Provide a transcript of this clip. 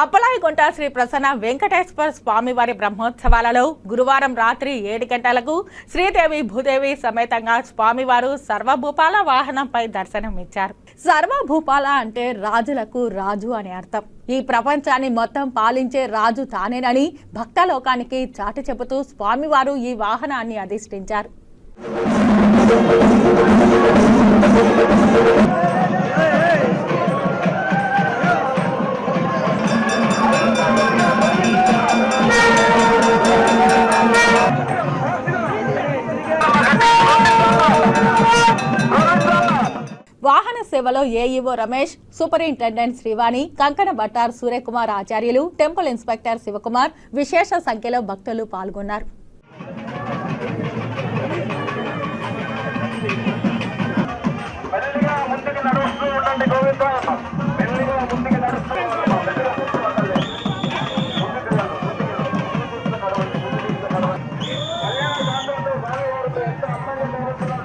అప్పలాయిగుంట శ్రీ ప్రసన్న వెంకటేశ్వర స్వామివారి బ్రహ్మోత్సవాలలో గురువారం రాత్రి ఏడు గంటలకు శ్రీదేవి భూదేవి సమేతంగా స్వామివారు సర్వభూపాల వాహనంపై దర్శనమిచ్చారు. సర్వభూపాల అంటే రాజులకు రాజు అని అర్థం. ఈ ప్రపంచాన్ని మొత్తం పాలించే రాజు తానేనని భక్తలోకానికి చాటి చెబుతూ స్వామివారు ఈ వాహనాన్ని అధిష్ఠించారు. సేవలో ఏఈఓ రమేష్ సూపరింటెండెంట్ శ్రీవాణి కంకణ భట్టార్ సూర్యకుమార్ ఆచార్యులు టెంపుల్ ఇన్స్పెక్టర్ శివకుమార్ విశేష సంఖ్యలో భక్తులు పాల్గొన్నారు. ఎంత